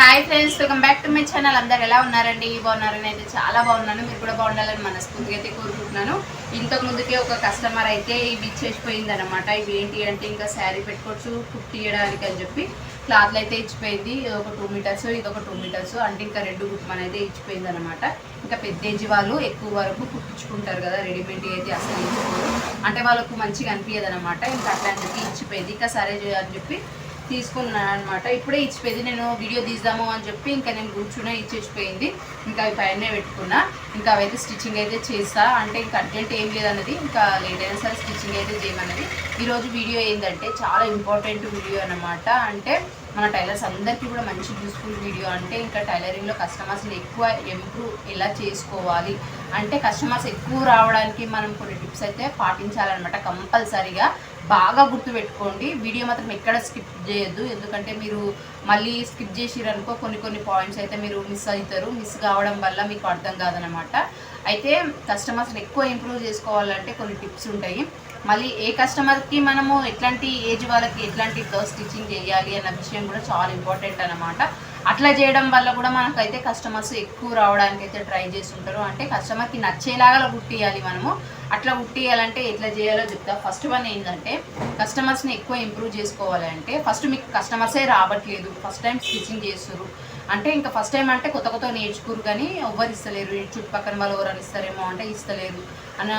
Hi friends welcome back to my channel అందరు ఎలా ఉన్నారండి? బాగున్నారని అయితే చాలా బాగున్నాను. మీరు కూడా బాగుండాలని మనస్ఫూర్తిగా అయితే కోరుకుంటున్నాను. ఇంతకు ముందుకే ఒక కస్టమర్ అయితే ఇవి ఇచ్చేసిపోయింది అనమాట ఇవి ఏంటి అంటే ఇంకా శారీ పెట్టుకోవచ్చు కుట్టియడానికి అని చెప్పి. క్లాత్లు అయితే ఇచ్చిపోయింది. ఇది ఒక టూ మీటర్స్ ఇది ఒక టూ మీటర్స్ అంటే ఇంకా రెండు కుట్టుమని అయితే ఇచ్చిపోయింది అనమాట ఇంకా పెద్ద ఏజ్ వాళ్ళు ఎక్కువ వరకు కుట్టించుకుంటారు కదా రెడీమేడ్ అయితే అసలు ఇచ్చుకోరు. అంటే వాళ్ళకు మంచిగా అనిపించదు అనమాట ఇంకా అట్లా అని చెప్పి ఇచ్చిపోయింది. ఇంకా సరే అని చెప్పి తీసుకున్నాను అనమాట ఇప్పుడే ఇచ్చిపోయింది. నేను వీడియో తీద్దాము అని చెప్పి ఇంకా నేను కూర్చునే ఇచ్చేసిపోయింది. ఇంకా అవి పైన పెట్టుకున్నా. ఇంకా అవైతే స్టిచ్చింగ్ అయితే చేస్తా. అంటే ఇంకా అర్జెంట్ ఏం లేదన్నది. ఇంకా లేట్ అయినా సరే స్టిచ్చింగ్ అయితే చేయమన్నది. ఈరోజు వీడియో ఏంటంటే చాలా ఇంపార్టెంట్ వీడియో అనమాట అంటే మన టైలర్స్ అందరికీ కూడా మంచి యూస్ఫుల్ వీడియో. అంటే ఇంకా టైలరింగ్లో కస్టమర్స్ని ఎక్కువ ఇంప్రూవ్ ఎలా చేసుకోవాలి? అంటే కస్టమర్స్ ఎక్కువ రావడానికి మనం కొన్ని టిప్స్ అయితే పాటించాలన్నమాట కంపల్సరీగా. బాగా గుర్తుపెట్టుకోండి. వీడియో మాత్రం ఎక్కడ స్కిప్ చేయొద్దు. ఎందుకంటే మీరు మళ్ళీ స్కిప్ చేసిరనుకో కొన్ని కొన్ని పాయింట్స్ అయితే మీరు మిస్ అవుతారు మిస్ కావడం వల్ల మీకు అర్థం కాదనమాట. అయితే కస్టమర్స్ని ఎక్కువ ఇంప్రూవ్ చేసుకోవాలంటే కొన్ని టిప్స్ ఉంటాయి. మళ్ళీ ఏ కస్టమర్కి మనము ఎట్లాంటి ఏజ్ వాళ్ళకి ఎట్లాంటి స్టిచ్చింగ్ చేయాలి అన్న విషయం కూడా చాలా ఇంపార్టెంట్ అనమాట అట్లా చేయడం వల్ల కూడా మనకైతే కస్టమర్స్ ఎక్కువ రావడానికి అయితే ట్రై చేస్తుంటారు. అంటే కస్టమర్కి నచ్చేలాగా కుట్టియాలి మనము. అట్లా ఉట్టియాలంటే ఎట్లా చేయాలో చెప్తా. ఫస్ట్ వన్ ఏంటంటే కస్టమర్స్ని ఎక్కువ ఇంప్రూవ్ చేసుకోవాలంటే ఫస్ట్ మీకు కస్టమర్సే రావట్లేదు. ఫస్ట్ టైం స్టిచ్చింగ్ చేస్తారు అంటే ఇంకా ఫస్ట్ టైం అంటే కొత్త కొత్త నేర్చుకోరు కానీ ఎవ్వరు ఇస్తలేరు. చుట్టుపక్కల వాళ్ళు ఎవరైనా ఇస్తారేమో అంటే ఇస్తలేరు. అన్న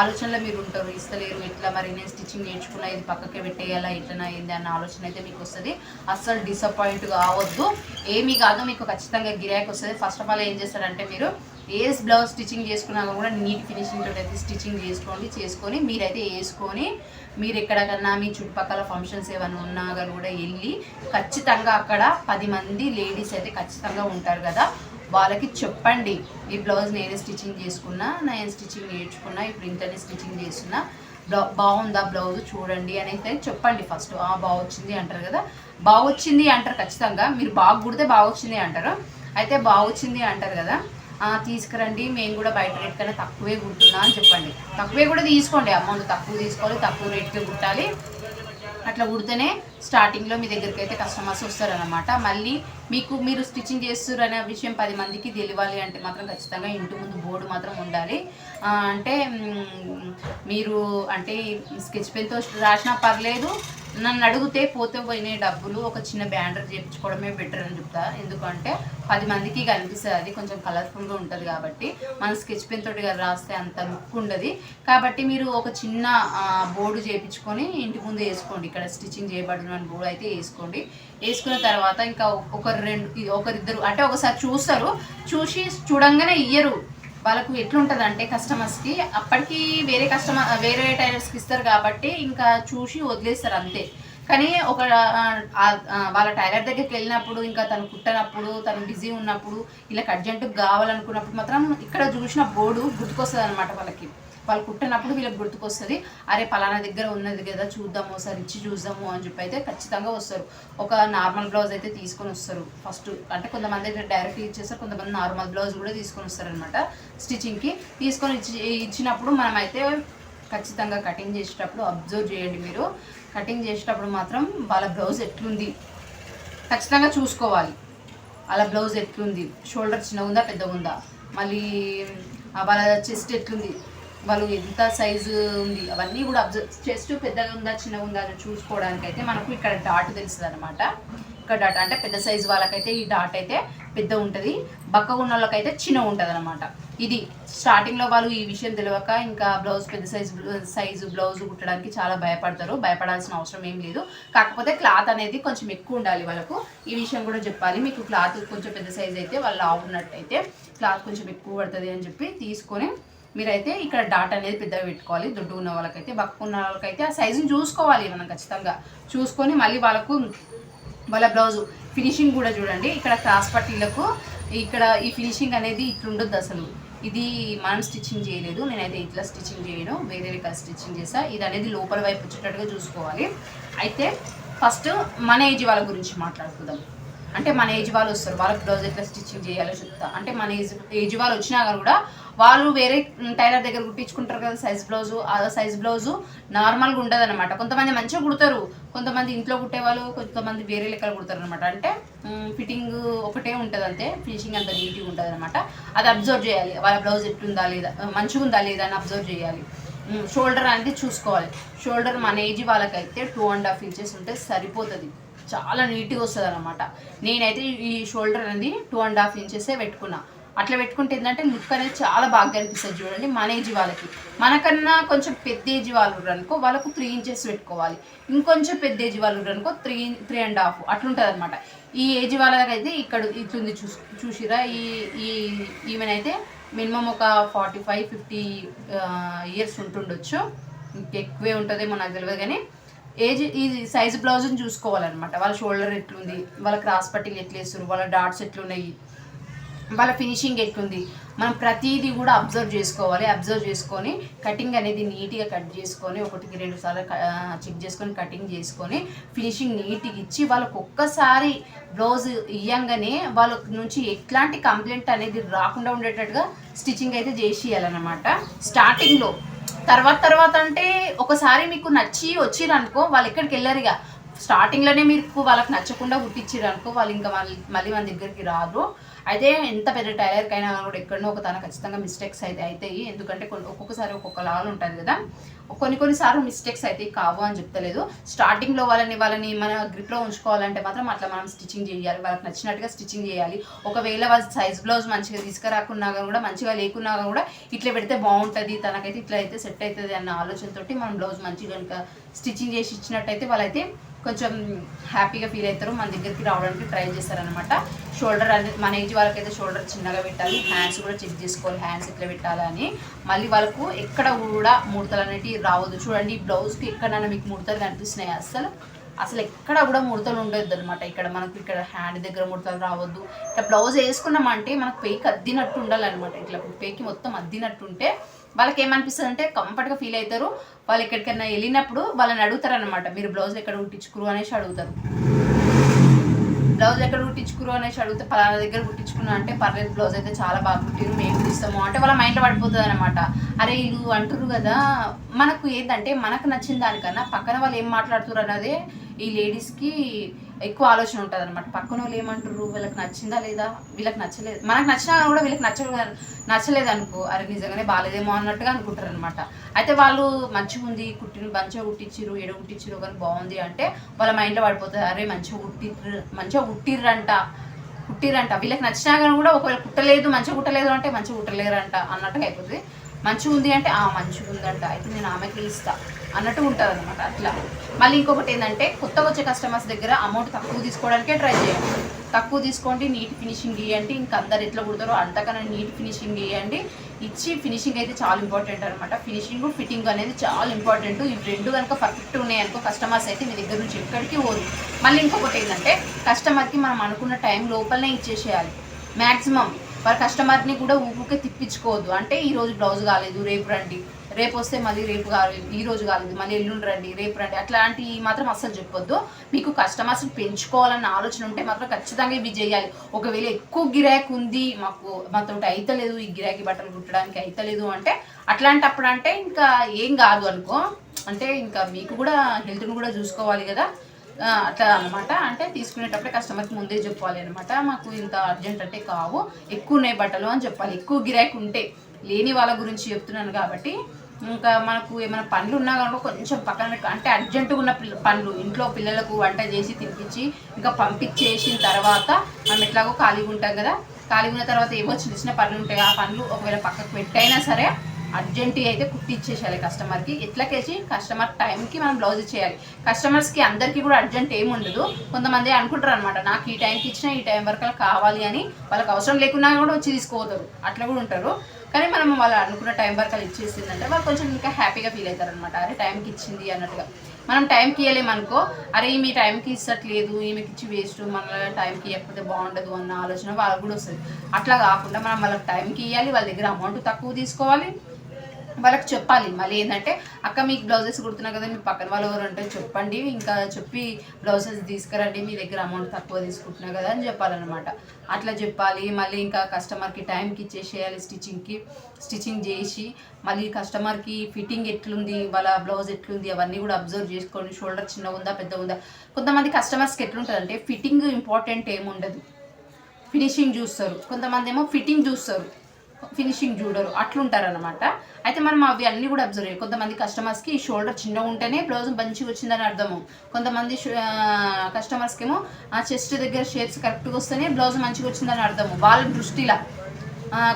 ఆలోచనలో మీరు ఉంటారు. ఇస్తలేరు. ఇట్లా మరి నేను స్టిచ్చింగ్ నేర్చుకున్నా ఇది పక్కకే పెట్టేయాలా ఇట్లా ఏంది అన్న ఆలోచన అయితే మీకు వస్తుంది. అస్సలు డిసప్పాయింట్ కావద్దు. ఏమీ కాదు. మీకు ఖచ్చితంగా గిరాకీ వస్తుంది. ఫస్ట్ ఆఫ్ ఆల్ ఏం చేస్తారంటే మీరు ఏ బ్లౌజ్ స్టిచ్చింగ్ చేసుకున్నా కూడా నీట్ ఫినిషింగ్ తోటి అయితే స్టిచ్చింగ్ చేసుకోండి చేసుకొని మీరైతే వేసుకొని మీరు ఎక్కడికన్నా మీ చుట్టుపక్కల ఫంక్షన్స్ ఏమైనా ఉన్నా కానీ కూడా వెళ్ళి ఖచ్చితంగా అక్కడ పది మంది లేడీస్ అయితే ఖచ్చితంగా ఉంటారు కదా. వాళ్ళకి చెప్పండి ఈ బ్లౌజ్ నేనే స్టిచ్చింగ్ చేసుకున్నా నేను స్టిచ్చింగ్ నేర్చుకున్నా ఇప్పుడు ఇంతనే స్టిచ్చింగ్ చేస్తున్నా. బ్లౌ బాగుందా బ్లౌజ్ చూడండి అని అయితే చెప్పండి ఫస్ట్. ఆ బాగొచ్చింది అంటారు కదా. బాగొచ్చింది అంటారు ఖచ్చితంగా. మీరు బాగా కుడితే బాగొచ్చింది అంటారు. అయితే బాగొచ్చింది అంటారు కదా. తీసుకురండి మేము కూడా బయట రేట్ కన్నా తక్కువే కుడుతున్నా అని చెప్పండి. తక్కువే కూడా తీసుకోండి అమౌంట్ తక్కువ తీసుకోవాలి తక్కువ రేట్కి కుట్టాలి. అట్లా కుడితేనే స్టార్టింగ్లో మీ దగ్గరికి అయితే కస్టమర్స్ వస్తారనమాట మళ్ళీ మీకు మీరు స్టిచ్చింగ్ చేస్తారు అనే విషయం పది మందికి తెలియాలి అంటే మాత్రం ఖచ్చితంగా ఇంటి ముందు బోర్డు మాత్రం ఉండాలి. అంటే మీరు అంటే స్కెచ్ పెన్తో రాసినా పర్లేదు నన్ను అడిగితే పోతే పోయిన డబ్బులు ఒక చిన్న బ్యానర్ చేయించుకోవడమే బెటర్ అని చెప్తా. ఎందుకంటే పది మందికి కనిపిస్తుంది అది కొంచెం కలర్ఫుల్గా ఉంటుంది కాబట్టి మన స్కెచ్ పెన్ తోటి రాస్తే అంత లుక్ ఉండదు. కాబట్టి మీరు ఒక చిన్న బోర్డు చేయించుకొని ఇంటి ముందు వేసుకోండి. ఇక్కడ స్టిచ్చింగ్ చేయబడిన బోర్డు అయితే వేసుకోండి. వేసుకున్న తర్వాత ఇంకా ఒకరు రెండు ఒకరిద్దరు అంటే ఒకసారి చూస్తారు. చూసి చూడంగానే ఇయ్యరు. వాళ్ళకు ఎట్లుంటుంది అంటే కస్టమర్స్కి అప్పటికి వేరే కస్టమర్ వేరే టైలర్స్కి ఇస్తారు కాబట్టి ఇంకా చూసి వదిలేస్తారు అంతే. కానీ ఒక వాళ్ళ టైలర్ దగ్గరికి వెళ్ళినప్పుడు ఇంకా తను కుట్టనప్పుడు తను బిజీ ఉన్నప్పుడు ఇలా అర్జెంటుగా కావాలనుకున్నప్పుడు మాత్రం ఇక్కడ చూసిన బోర్డు గుర్తుకొస్తుంది అనమాట వాళ్ళకి. వాళ్ళు కుట్టినప్పుడు వీళ్ళకి గుర్తుకొస్తుంది అరే పలానా దగ్గర ఉన్నది కదా చూద్దాము ఒకసారి ఇచ్చి చూద్దాము అని చెప్పి అయితే ఖచ్చితంగా వస్తారు. ఒక నార్మల్ బ్లౌజ్ అయితే తీసుకొని వస్తారు. ఫస్ట్ అంటే కొంతమంది అయితే డైరెక్ట్ ఇచ్చేస్తారు కొంతమంది నార్మల్ బ్లౌజ్ కూడా తీసుకొని వస్తారు అనమాట స్టిచ్చింగ్కి తీసుకొని ఇచ్చి ఇచ్చినప్పుడు మనమైతే ఖచ్చితంగా కటింగ్ చేసేటప్పుడు అబ్జర్వ్ చేయండి మీరు. కటింగ్ చేసేటప్పుడు మాత్రం వాళ్ళ బ్లౌజ్ ఎట్లుంది ఖచ్చితంగా చూసుకోవాలి. వాళ్ళ బ్లౌజ్ ఎట్లుంది షోల్డర్ చిన్నగా ఉందా పెద్దగా ఉందా మళ్ళీ వాళ్ళ చెస్ట్ ఎట్లుంది వాళ్ళు ఎంత సైజు ఉంది అవన్నీ కూడా అబ్జర్వ్ చెస్ట్ పెద్దగా ఉందా చిన్నగా ఉందా అని చూసుకోవడానికి అయితే మనకు ఇక్కడ డాట్ తెలుస్తుంది అనమాట ఇక్కడ డాట్ అంటే పెద్ద సైజు వాళ్ళకైతే ఈ డాట్ అయితే పెద్ద ఉంటుంది. బక్కగా ఉన్న వాళ్ళకైతే చిన్న ఉంటుంది అనమాట ఇది స్టార్టింగ్లో వాళ్ళు ఈ విషయం తెలియక ఇంకా బ్లౌజ్ పెద్ద సైజు సైజు బ్లౌజ్ కుట్టడానికి చాలా భయపడతారు. భయపడాల్సిన అవసరం ఏం లేదు. కాకపోతే క్లాత్ అనేది కొంచెం ఎక్కువ ఉండాలి వాళ్ళకు. ఈ విషయం కూడా చెప్పాలి. మీకు క్లాత్ కొంచెం పెద్ద సైజు అయితే వాళ్ళు ఆవున్నట్టయితే క్లాత్ కొంచెం ఎక్కువ పడుతుంది అని చెప్పి తీసుకొని మీరైతే ఇక్కడ డాట్ అనేది పెద్దగా పెట్టుకోవాలి. దొడ్డు ఉన్న వాళ్ళకైతే బక్కు ఉన్న వాళ్ళకైతే ఆ సైజుని చూసుకోవాలి మనం ఖచ్చితంగా. చూసుకొని మళ్ళీ వాళ్ళకు వాళ్ళ బ్లౌజు ఫినిషింగ్ కూడా చూడండి. ఇక్కడ క్రాస్ పట్టీలకు ఇక్కడ ఈ ఫినిషింగ్ అనేది ఇట్లుండొద్దు అసలు. ఇది మనం స్టిచ్చింగ్ చేయలేదు. నేనైతే ఇట్లా స్టిచ్చింగ్ చేయను. వేరే రకాల స్టిచ్చింగ్ చేసా. ఇది అనేది లోపల వైపు వచ్చేటట్టుగా చూసుకోవాలి. అయితే ఫస్ట్ మన ఏజ్ వాళ్ళ గురించి మాట్లాడుకుందాం. అంటే మన ఏజ్ వాళ్ళు వస్తారు వాళ్ళకి బ్లౌజ్ ఎట్లా స్టిచ్చింగ్ చేయాలో చెప్తా. అంటే మన ఏజ్ ఏజ్ వాళ్ళు వచ్చినా కానీ కూడా వాళ్ళు వేరే టైలర్ దగ్గర కుట్టించుకుంటారు కదా సైజ్ బ్లౌజు ఆ సైజ్ బ్లౌజు నార్మల్గా ఉండదు అనమాట కొంతమంది మంచిగా కుడతారు కొంతమంది ఇంట్లో కుట్టే వాళ్ళు కొంతమంది వేరే లెక్కలు కుడతారు అనమాట అంటే ఫిట్టింగ్ ఒకటే ఉంటుంది అంతే ఫినిషింగ్ అంత నీట్గా ఉంటుంది అనమాట అది అబ్జర్వ్ చేయాలి వాళ్ళ బ్లౌజ్ ఎట్లుందా లేదా మంచిగా ఉందా లేదా అని అబ్జర్వ్ చేయాలి. షోల్డర్ అనేది చూసుకోవాలి. షోల్డర్ మన ఏజ్ వాళ్ళకైతే టూ అండ్ హాఫ్ ఇంచెస్ ఉంటే సరిపోతుంది. చాలా నీట్గా వస్తుంది అనమాట నేనైతే ఈ షోల్డర్ అనేది టూ అండ్ హాఫ్ ఇంచెసే పెట్టుకున్నా. అట్లా పెట్టుకుంటే ఏంటంటే లుక్ అనేది చాలా బాగా కనిపిస్తుంది చూడండి మన ఏజ్ వాళ్ళకి. మనకన్నా కొంచెం పెద్ద ఏజ్ వాళ్ళు ఉన్నారు అనుకో వాళ్ళకు త్రీ ఇంచెస్ పెట్టుకోవాలి. ఇంకొంచెం పెద్ద ఏజ్ వాళ్ళు ఉన్నారు అనుకో త్రీ త్రీ అండ్ హాఫ్ అట్లుంటుంది అనమాట ఈ ఏజ్ వాళ్ళకైతే ఇక్కడ ఇట్లుంది చూ చూసిరా? ఈ ఈ ఈమెనైతే మినిమం ఒక ఫార్టీ ఫైవ్ ఫిఫ్టీ ఇయర్స్ ఉంటుండొచ్చు. ఇంకెక్కువే ఉంటుందేమో నాకు తెలియదు కానీ ఏజ్ ఈ సైజ్ బ్లౌజ్ని చూసుకోవాలన్నమాట. వాళ్ళ షోల్డర్ ఎట్లుంది వాళ్ళ క్రాస్ పట్టింగ్ ఎట్లా వేస్తారు వాళ్ళ డాట్స్ ఎట్లున్నాయి వాళ్ళ ఫినిషింగ్ ఎట్లుంది. మనం ప్రతిదీ కూడా అబ్జర్వ్ చేసుకోవాలి. అబ్జర్వ్ చేసుకొని కటింగ్ అనేది నీట్గా కట్ చేసుకొని ఒకటికి రెండు సార్లు చెక్ చేసుకొని కటింగ్ చేసుకొని ఫినిషింగ్ నీట్గా ఇచ్చి వాళ్ళకు ఒక్కసారి బ్లౌజ్ ఇయ్యంగానే వాళ్ళ నుంచి ఎట్లాంటి కంప్లైంట్ అనేది రాకుండా ఉండేటట్టుగా స్టిచ్చింగ్ అయితే చేసి స్టార్టింగ్లో తర్వాత తర్వాత అంటే ఒకసారి మీకు నచ్చి వచ్చిరనుకో వాళ్ళు ఎక్కడికి వెళ్ళారు ఇక స్టార్టింగ్లోనే మీకు వాళ్ళకి నచ్చకుండా కుట్టించారు అనుకో వాళ్ళు ఇంకా మళ్ళీ మళ్ళీ మన దగ్గరికి రారు. అయితే ఎంత పెద్ద టైలర్కైనా అయినా కూడా ఎక్కడనో ఒక తన ఖచ్చితంగా మిస్టేక్స్ అయితే అవుతాయి ఎందుకంటే కొన్ని ఒక్కొక్కసారి ఒక్కొక్క లాగా ఉంటుంది కదా. కొన్ని కొన్నిసార్లు మిస్టేక్స్ అయితే కావు అని చెప్తలేదు. స్టార్టింగ్లో వాళ్ళని వాళ్ళని మన గ్రిప్లో ఉంచుకోవాలంటే మాత్రం అట్లా మనం స్టిచ్చింగ్ చేయాలి. వాళ్ళకి నచ్చినట్టుగా స్టిచ్చింగ్ చేయాలి. ఒకవేళ వాళ్ళ సైజ్ బ్లౌజ్ మంచిగా తీసుకురాకున్నా కూడా మంచిగా లేకున్నా కానీ కూడా ఇట్లా పెడితే బాగుంటుంది తనకైతే ఇట్లా అయితే సెట్ అవుతుంది అన్న ఆలోచనతోటి మనం బ్లౌజ్ మంచిగా కనుక స్టిచ్చింగ్ చేసి ఇచ్చినట్టయితే వాళ్ళైతే కొంచెం హ్యాపీగా ఫీల్ అవుతారు. మన దగ్గరికి రావడానికి ట్రై చేస్తారనమాట షోల్డర్ అనేది మన ఏజ్ వాళ్ళకైతే షోల్డర్ చిన్నగా పెట్టాలి. హ్యాండ్స్ కూడా చెక్ చేసుకోవాలి. హ్యాండ్స్ ఎట్లా పెట్టాలని. మళ్ళీ వాళ్ళకు ఎక్కడ కూడా ముడతలు అనేవి రావద్దు. చూడండి ఈ బ్లౌజ్కి ఎక్కడైనా మీకు ముడతలు కనిపిస్తున్నాయి? అసలు అసలు ఎక్కడ కూడా ముడతలు ఉండొద్దు అనమాట ఇక్కడ మనకు ఇక్కడ హ్యాండ్ దగ్గర ముడతలు రావద్దు. ఇట్లా బ్లౌజ్ వేసుకున్నామంటే మనకు పేకి అద్దినట్టు ఉండాలన్నమాట. ఇట్లా పేకి మొత్తం అద్దినట్టు ఉంటే వాళ్ళకి ఏమనిపిస్తుంది అంటే కంఫర్ట్గా ఫీల్ అవుతారు. వాళ్ళు ఎక్కడికైనా వెళ్ళినప్పుడు వాళ్ళని అడుగుతారు అనమాట మీరు బ్లౌజ్ ఎక్కడ కుట్టించుకురు? అనేసి అడుగుతారు. బ్లౌజ్ ఎక్కడ కుట్టించుకురు? అనేసి అడిగితే పలానా దగ్గర కుట్టించుకున్నా అంటే పర్లేదు బ్లౌజ్ అయితే చాలా బాగా కుట్టిరు మేము ఇస్తాము. అంటే వాళ్ళ మైండ్లో పడిపోతుంది అనమాట అరే వీళ్ళు అంటారు కదా మనకు ఏంటంటే మనకు నచ్చిన దానికన్నా పక్కన వాళ్ళు ఏం మాట్లాడుతున్నారు అన్నదే ఈ లేడీస్కి ఎక్కువ ఆలోచన ఉంటుంది అనమాట పక్కన వాళ్ళు ఏమంటారు వీళ్ళకి నచ్చిందా లేదా? వీళ్ళకి నచ్చలేదు. మనకు నచ్చినా కూడా వీళ్ళకి నచ్చ నచ్చలేదు అనుకో అరే నిజంగానే బాగాలేదేమో అన్నట్టుగా అనుకుంటారు అనమాట అయితే వాళ్ళు మంచిగా ఉంది కుట్టిన మంచిగా కుట్టించిరు ఎడ కుట్టించిరు కానీ బాగుంది అంటే వాళ్ళ మైండ్లో పడిపోతుంది అరే మంచిగా కుట్టిర్రు మంచిగా కుట్టిర్రంట కుట్టిరంట వీళ్ళకి నచ్చినా కానీ కూడా ఒకవేళ కుట్టలేదు మంచిగా కుట్టలేదు అంటే మంచిగా కుట్టలేరంట అన్నట్టుగా అయిపోతుంది మంచిగా ఉంది అంటే ఆ మంచిగా ఉందంట అయితే నేను ఆమెకి ఇస్తా అన్నట్టు ఉంటుంది అనమాట అట్లా. మళ్ళీ ఇంకొకటి ఏంటంటే కొత్తగా వచ్చే కస్టమర్స్ దగ్గర అమౌంట్ తక్కువ తీసుకోవడానికే ట్రై చేయండి. తక్కువ తీసుకోండి నీట్ ఫినిషింగ్ ఇవ్వండి ఇంకా అందరు ఎట్లా కుడతారో అంతకన్నా నీట్ ఫినిషింగ్ ఇవ్వండి ఇచ్చి ఫినిషింగ్ అయితే చాలా ఇంపార్టెంట్ అనమాట ఫినిషింగ్ ఫిట్టింగ్ అనేది చాలా ఇంపార్టెంట్ ఇవి రెండు కనుక పర్ఫెక్ట్ ఉన్నాయనుకో కస్టమర్స్ అయితే మీ దగ్గర నుంచి ఎక్కడికి పోదు మళ్ళీ ఇంకొకటి ఏంటంటే కస్టమర్కి మనం అనుకున్న టైం లోపలనే ఇచ్చేసేయాలి. మ్యాక్సిమం వారి కస్టమర్ని కూడా ఊరికే తిప్పించుకోవద్దు. అంటే ఈరోజు బ్లౌజ్ కాలేదు రేపు రండి. రేపు వస్తే మళ్ళీ రేపు కాలేదు ఈ రోజు కాలేదు మళ్ళీ ఎల్లుండి రండి రేపు రండి. అట్లాంటివి మాత్రం అస్సలు చెప్పొద్దు. మీకు కస్టమర్స్ పెంచుకోవాలన్న ఆలోచన ఉంటే మాత్రం ఖచ్చితంగా ఇవి చేయాలి. ఒకవేళ ఎక్కువ గిరాకీ ఉంది మాకు మాతో అయితలేదు ఈ గిరాకీ బట్టలు కుట్టడానికి అయితలేదు అంటే అట్లాంటప్పుడు అంటే ఇంకా ఏం కాదు అనుకో. అంటే ఇంకా మీకు కూడా హెల్త్ని కూడా చూసుకోవాలి కదా. అట్లా అనమాట అంటే తీసుకునేటప్పుడే కస్టమర్కి ముందే చెప్పాలి అనమాట మాకు ఇంత అర్జెంట్ అంటే కావు. ఎక్కువ ఉన్నాయి బట్టలు అని చెప్పాలి. ఎక్కువ గిరాకీ ఉంటే లేని వాళ్ళ గురించి చెప్తున్నాను కాబట్టి ఇంకా మనకు ఏమైనా పనులు ఉన్నా కనుక కొంచెం పక్కన అంటే అర్జెంటుగా ఉన్న పనులు ఇంట్లో పిల్లలకు వంట చేసి తినిపించి ఇంకా పంపించేసిన తర్వాత మనం ఎట్లాగో ఖాళీగా ఉంటాం కదా. ఖాళీగా ఉన్న తర్వాత ఏవో చిన్న చిన్న పనులు ఉంటాయి. ఆ పనులు ఒకవేళ పక్కకు పెట్టైనా సరే అర్జెంట్ అయితే కుట్టి ఇచ్చేసేయాలి కస్టమర్కి ఎట్లకేసి కస్టమర్ టైంకి మనం బ్లౌజ్ ఇచ్చేయాలి కస్టమర్స్కి అందరికీ కూడా అర్జెంట్ ఏమి ఉండదు. కొంతమంది అనుకుంటారు అనమాట నాకు ఈ టైంకి ఇచ్చిన ఈ టైం వరకు కావాలి అని. వాళ్ళకి అవసరం లేకున్నా కూడా వచ్చి తీసుకోవద్దు. అట్లా కూడా ఉంటారు. కానీ మనం వాళ్ళు అనుకున్న టైం వరకు ఇచ్చేసిందంటే వాళ్ళు కొంచెం ఇంకా హ్యాపీగా ఫీల్ అవుతారు అనమాట అరే టైంకి ఇచ్చింది అన్నట్టుగా. మనం టైంకి ఇవ్వలేమనుకో అరే మీ టైంకి ఇచ్చట్లేదు ఈమెకి ఇచ్చి వేస్ట్ మన టైంకి ఇవ్వకపోతే బాగుండదు అన్న ఆలోచన వాళ్ళకు కూడా వస్తుంది. అట్లా కాకుండా మనం వాళ్ళకి టైంకి ఇవ్వాలి వాళ్ళ దగ్గర అమౌంట్ తక్కువ తీసుకోవాలి. వాళ్ళకి చెప్పాలి. మళ్ళీ ఏంటంటే అక్క మీకు బ్లౌజెస్ కుడుతున్నా కదా మీ పక్కన వాళ్ళు ఎవరు ఉంటే చెప్పండి. ఇంకా చెప్పి బ్లౌజెస్ తీసుకురండి మీ దగ్గర అమౌంట్ తక్కువ తీసుకుంటున్నా కదా అని చెప్పాలన్నమాట. అట్లా చెప్పాలి. మళ్ళీ ఇంకా కస్టమర్కి టైంకి ఇచ్చేసేయాలి స్టిచ్చింగ్కి స్టిచ్చింగ్ చేసి మళ్ళీ కస్టమర్కి ఫిట్టింగ్ ఎట్లుంది వాళ్ళ బ్లౌజ్ ఎట్లుంది అవన్నీ కూడా అబ్జర్వ్ చేసుకొని షోల్డర్ చిన్నగా ఉందా పెద్ద ఉందా. కొంతమంది కస్టమర్స్కి ఎట్లుంటుందంటే ఫిట్టింగ్ ఇంపార్టెంట్ ఏముండదు. ఫినిషింగ్ చూస్తారు. కొంతమంది ఏమో ఫిట్టింగ్ చూస్తారు. ఫినిషింగ్ చూడరు అట్లుంటారు అనమాట అయితే మనం అవి అన్ని కూడా అబ్జర్వ్ చేయాలి. కొంతమంది కస్టమర్స్కి ఈ షోల్డర్ చిన్నగా ఉంటేనే బ్లౌజ్ మంచిగా వచ్చిందని అర్థము. కొంతమంది కస్టమర్స్కి ఏమో ఆ చెస్ట్ దగ్గర షేప్స్ కరెక్ట్గా వస్తేనే బ్లౌజ్ మంచిగా వచ్చిందని అర్థము. వాళ్ళ దృష్టిలా.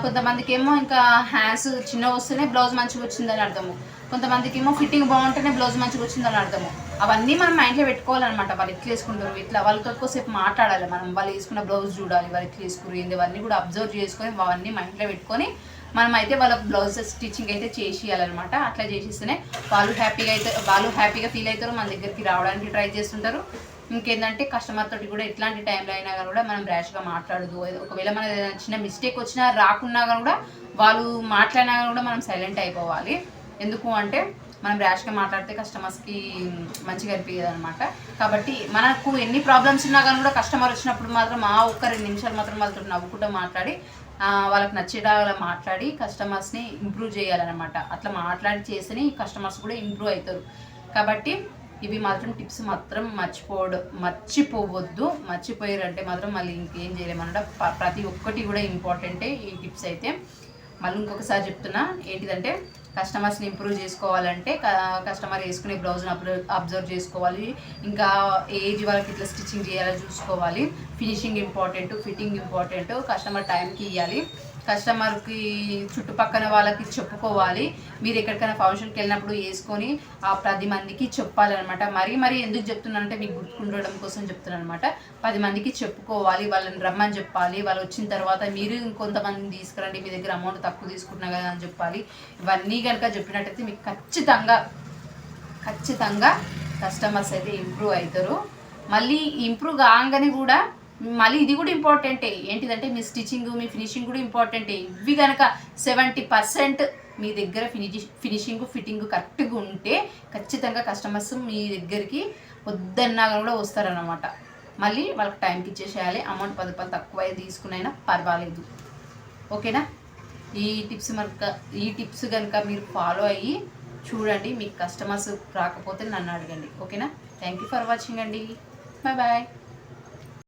కొంతమందికి ఏమో ఇంకా హ్యాండ్స్ చిన్నగా వస్తేనే బ్లౌజ్ మంచిగా వచ్చిందని అర్థము. కొంతమందికి ఏమో ఫిట్టింగ్ బాగుంటేనే బ్లౌజ్ మంచిగా వచ్చిందని అర్థము. అవన్నీ మనం మైండ్లో పెట్టుకోవాలన్నమాట. వాళ్ళు ఎట్లా వేసుకుంటారు ఇట్లా వాళ్ళతో ఎక్కువసేపు మాట్లాడాలి మనం. వాళ్ళు వేసుకున్న బ్లౌజ్ చూడాలి వాళ్ళు ఎట్లా వేసుకురు ఏంది అవన్నీ కూడా అబ్జర్వ్ చేసుకొని అవన్నీ మైండ్లో పెట్టుకొని మనం అయితే వాళ్ళ బ్లౌజ్ స్టిచ్చింగ్ అయితే చేసేయాలన్నమాట. అట్లా చేసేస్తేనే వాళ్ళు హ్యాపీగా అయితే వాళ్ళు హ్యాపీగా ఫీల్ అవుతారు మన దగ్గరికి రావడానికి ట్రై చేస్తుంటారు. ఇంకేంటంటే కస్టమర్ తోటి కూడా ఎట్లాంటి టైంలో అయినా కానీ కూడా మనం ర్యాష్గా మాట్లాడదు ఒకవేళ మన ఏదైనా చిన్న మిస్టేక్ వచ్చినా రాకున్నా కానీ కూడా వాళ్ళు మాట్లాడినా కానీ కూడా మనం సైలెంట్ అయిపోవాలి. ఎందుకు అంటే మనం ర్యాష్గా మాట్లాడితే కస్టమర్స్కి మంచిగా అనిపించదు అనమాట కాబట్టి మనకు ఎన్ని ప్రాబ్లమ్స్ ఉన్నా కానీ కూడా కస్టమర్ వచ్చినప్పుడు మాత్రం ఆ ఒక్క రెండు నిమిషాలు మాత్రం వాళ్ళతో నవ్వుకుంటూ మాట్లాడి వాళ్ళకి నచ్చేలాగా మాట్లాడి కస్టమర్స్ని ఇంప్రూవ్ చేయాలన్నమాట. అట్లా మాట్లాడి చేసి కస్టమర్స్ కూడా ఇంప్రూవ్ అవుతారు కాబట్టి ఇవి మాత్రం టిప్స్ మాత్రం మర్చిపోవడం మర్చిపోవద్దు. మర్చిపోయారంటే మాత్రం మళ్ళీ ఇంకేం చేయలేమన్నమాట ప- ప్రతి ఒక్కటి కూడా ఇంపార్టెంటే ఈ టిప్స్ అయితే. మళ్ళీ ఇంకొకసారి చెప్తున్నా ఏంటిదంటే కస్టమర్స్ని ఇంప్రూవ్ చేసుకోవాలంటే కస్టమర్ వేసుకునే బ్లౌజ్ని అబ్జర్వ్ చేసుకోవాలి. ఇంకా ఏజ్ వాళ్ళకి ఇట్లా స్టిచ్చింగ్ చేయాలో చూసుకోవాలి. Finishing important fitting important customer టైంకి ఇవ్వాలి కస్టమర్కి చుట్టుపక్కల వాళ్ళకి చెప్పుకోవాలి. మీరు ఎక్కడికైనా ఫంక్షన్కి వెళ్ళినప్పుడు వేసుకొని ఆ పది మందికి చెప్పాలన్నమాట. మరీ మరీ ఎందుకు చెప్తున్నానంటే మీకు గుర్తుండడం కోసం చెప్తున్నాను అనమాట పది మందికి చెప్పుకోవాలి వాళ్ళని రమ్మని చెప్పాలి. వాళ్ళు వచ్చిన తర్వాత మీరు ఇంకొంతమందిని తీసుకురండి మీ దగ్గర అమౌంట్ తక్కువ తీసుకుంటున్నా కదా అని చెప్పాలి. ఇవన్నీ కనుక చెప్పినట్టయితే మీకు ఖచ్చితంగా ఖచ్చితంగా కస్టమర్స్ అయితే ఇంప్రూవ్ అవుతారు. మళ్ళీ ఇంప్రూవ్ కాగానే కూడా మళ్ళీ ఇది కూడా ఇంపార్టెంటే ఏంటిదంటే మీ స్టిచ్చింగ్ మీ ఫినిషింగ్ కూడా ఇంపార్టెంటే ఇవి కనుక సెవెంటీ పర్సెంట్ మీ దగ్గర ఫినిషి ఫినిషింగ్ ఫిట్టింగ్ కరెక్ట్గా ఉంటే ఖచ్చితంగా కస్టమర్స్ మీ దగ్గరికి వద్దన్నా కూడా వస్తారనమాట మళ్ళీ వాళ్ళకి టైంకి ఇచ్చేసేయాలి. అమౌంట్ పది రూపాయలు తక్కువ తీసుకునైనా పర్వాలేదు. ఓకేనా? ఈ టిప్స్ మనక ఈ టిప్స్ కనుక మీరు ఫాలో అయ్యి చూడండి మీకు కస్టమర్స్ రాకపోతే నన్ను అడగండి. ఓకేనా? థ్యాంక్ యూ ఫర్ వాచింగ్ అండి. Bye bye